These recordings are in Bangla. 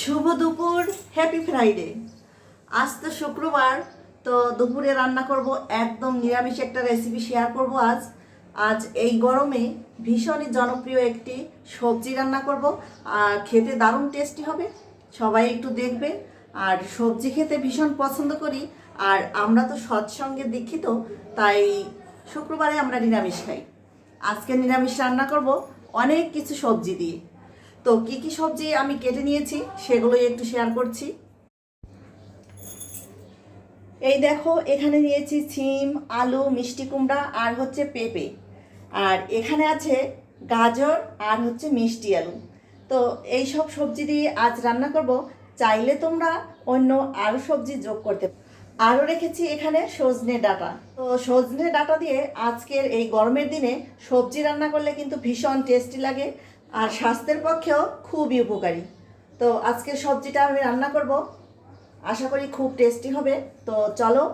শুভ দুপুর হ্যাপি ফ্রাইডে আজ তো শুক্রবার, তো দুপুরে রান্না করব একদম নিরামিষ একটা রেসিপি শেয়ার করব আজ। আজ এই গরমে ভীষণই জনপ্রিয় একটি সবজি রান্না করব, আর খেতে দারুণ টেস্টি হবে, সবাই একটু দেখবে। আর সবজি খেতে ভীষণ পছন্দ করি, আর আমরা তো সৎসঙ্গে দীক্ষিত, তাই শুক্রবারে আমরা নিরামিষ খাই। আজকে নিরামিষ রান্না করব অনেক কিছু সবজি দিয়ে। তো কি কি সবজি আমি কেটে নিয়েছি সেগুলোই একটু শেয়ার করছি। এই দেখো, এখানে নিয়েছি সিম আলু, মিষ্টি কুমড়া আর হচ্ছে পেঁপে। আর এখানে আছে গাজর আর হচ্ছে মিষ্টি আলু। তো এই সব সবজি দিয়ে আজ রান্না করব। চাইলে তোমরা অন্য আরও সবজি যোগ করতে আরও রেখেছি এখানে সজনে ডাটা। তো সজনে ডাটা দিয়ে আজকের এই গরমের দিনে সবজি রান্না করলে কিন্তু ভীষণ টেস্টি লাগে। আর স্বাস্থ্যের পক্ষেও খুবই উপকারী। তো আজকের সবজিটা আমি রান্না করব। আশা করি খুব টেস্টি হবে। তো চলো,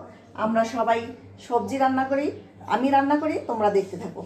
আমরা সবাই সবজি রান্না করি, আমি রান্না করি, তোমরা দেখতে থাকো।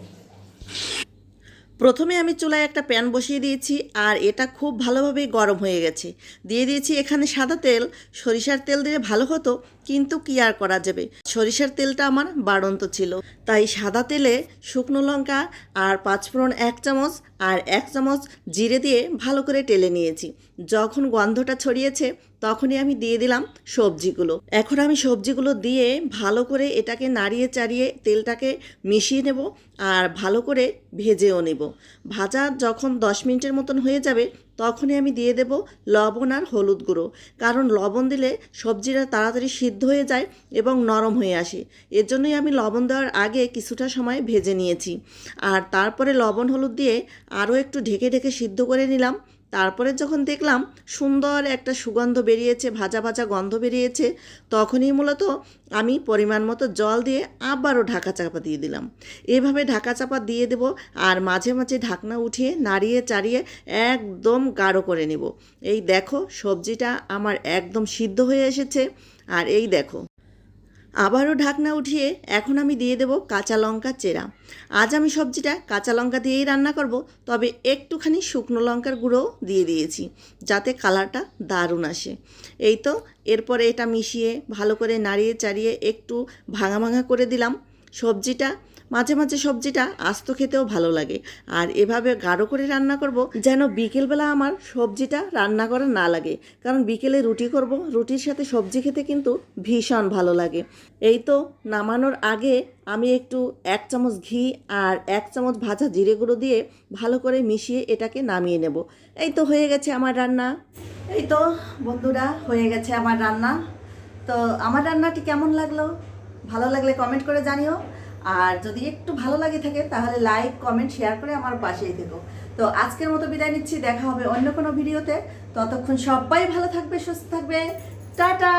প্রথমে আমি চুলায় একটা প্যান বসিয়ে দিয়েছি, আর এটা খুব ভালোভাবে গরম হয়ে গেছে। দিয়ে দিয়েছি এখানে সাদা তেল। সরিষার তেল দিলে ভালো হতো, কিন্তু কি আর করা যাবে? সরিষার তেলটা আমার বাড়ন্ত ছিল। তাই সাদা তেলে শুকনো লঙ্কা আর পাঁচফোড়ন এক চামচ আর এক চামচ জিরে দিয়ে ভালো করে টেলে নিয়েছি। যখন গন্ধটা ছড়িয়েছে, তখনই আমি দিয়ে দিলাম সবজিগুলো। এখন আমি সবজিগুলো দিয়ে ভালো করে এটাকে নাড়িয়ে চাড়িয়ে তেলটাকে মিশিয়ে নেব আর ভালো করে ভেজেও নেব। ভাজা যখন দশ মিনিটের মতন হয়ে যাবে তখনই আমি দিয়ে দেব লবণ আর হলুদ গুঁড়ো। কারণ লবণ দিলে সবজিটা তাড়াতাড়ি সিদ্ধ হয়ে যায় এবং নরম হয়ে আসে। এর জন্যই আমি লবণ দেওয়ার আগে কিছুটা সময় ভেজে নিয়েছি। আর তারপরে লবণ হলুদ দিয়ে আরও একটু ঢেকে ঢেকে সিদ্ধ করে নিলাম। তারপরে যখন দেখলাম সুন্দর একটা সুগন্ধ বেরিয়েছে, ভাজা ভাজা গন্ধ বেরিয়েছে, তখনই মূলত আমি পরিমাণ মতো জল দিয়ে আবারও ঢাকা চাপা দিয়ে দিলাম। এভাবে ঢাকা চাপা দিয়ে দেব আর মাঝে মাঝে ঢাকনা উঠিয়ে নাড়িয়ে চাড়িয়ে একদম গাঢ় করে নেব। এই দেখো সবজিটা আমার একদম সিদ্ধ হয়ে এসেছে। আর এই দেখো আবারও ঢাকনা উঠিয়ে এখন আমি দিয়ে দেব কাঁচা লঙ্কা চেরা। আজ আমি সবজিটা কাঁচা লঙ্কা দিয়েই রান্না করব, তবে একটুখানি শুকনো লঙ্কার গুঁড়ো দিয়ে দিয়েছি, যাতে কালারটা দারুণ আসে। এই তো, এরপরে এটা মিশিয়ে ভালো করে নাড়িয়ে চাড়িয়ে একটু ভাঙা ভাঙা করে দিলাম। সবজিটা মাঝে মাঝে সবজিটা আস্ত খেতেও ভালো লাগে। আর এভাবে গাঢ় করে রান্না করব যেন বিকেলবেলা আমার সবজিটা রান্না করা না লাগে। কারণ বিকেলে রুটি করব, রুটির সাথে সবজি খেতে কিন্তু ভীষণ ভালো লাগে। এই তো নামানোর আগে আমি একটু এক চামচ ঘি আর এক চামচ ভাজা জিরে গুঁড়ো দিয়ে ভালো করে মিশিয়ে এটাকে নামিয়ে নেব। এই তো হয়ে গেছে আমার রান্না। এই তো বন্ধুরা, হয়ে গেছে আমার রান্না। তো আমার রান্নাটি কেমন লাগল? ভালো লাগলে কমেন্ট করে জানিও। আর যদি একটু ভালো লাগে থাকে, তাহলে লাইক কমেন্ট শেয়ার করে আমার পাশেই থেকো। তো আজকের মতো বিদায় নিচ্ছি, দেখা হবে অন্য কোনো ভিডিওতে। ততক্ষণ সবাই ভালো থাকবে, সুস্থ থাকবে। টাটা!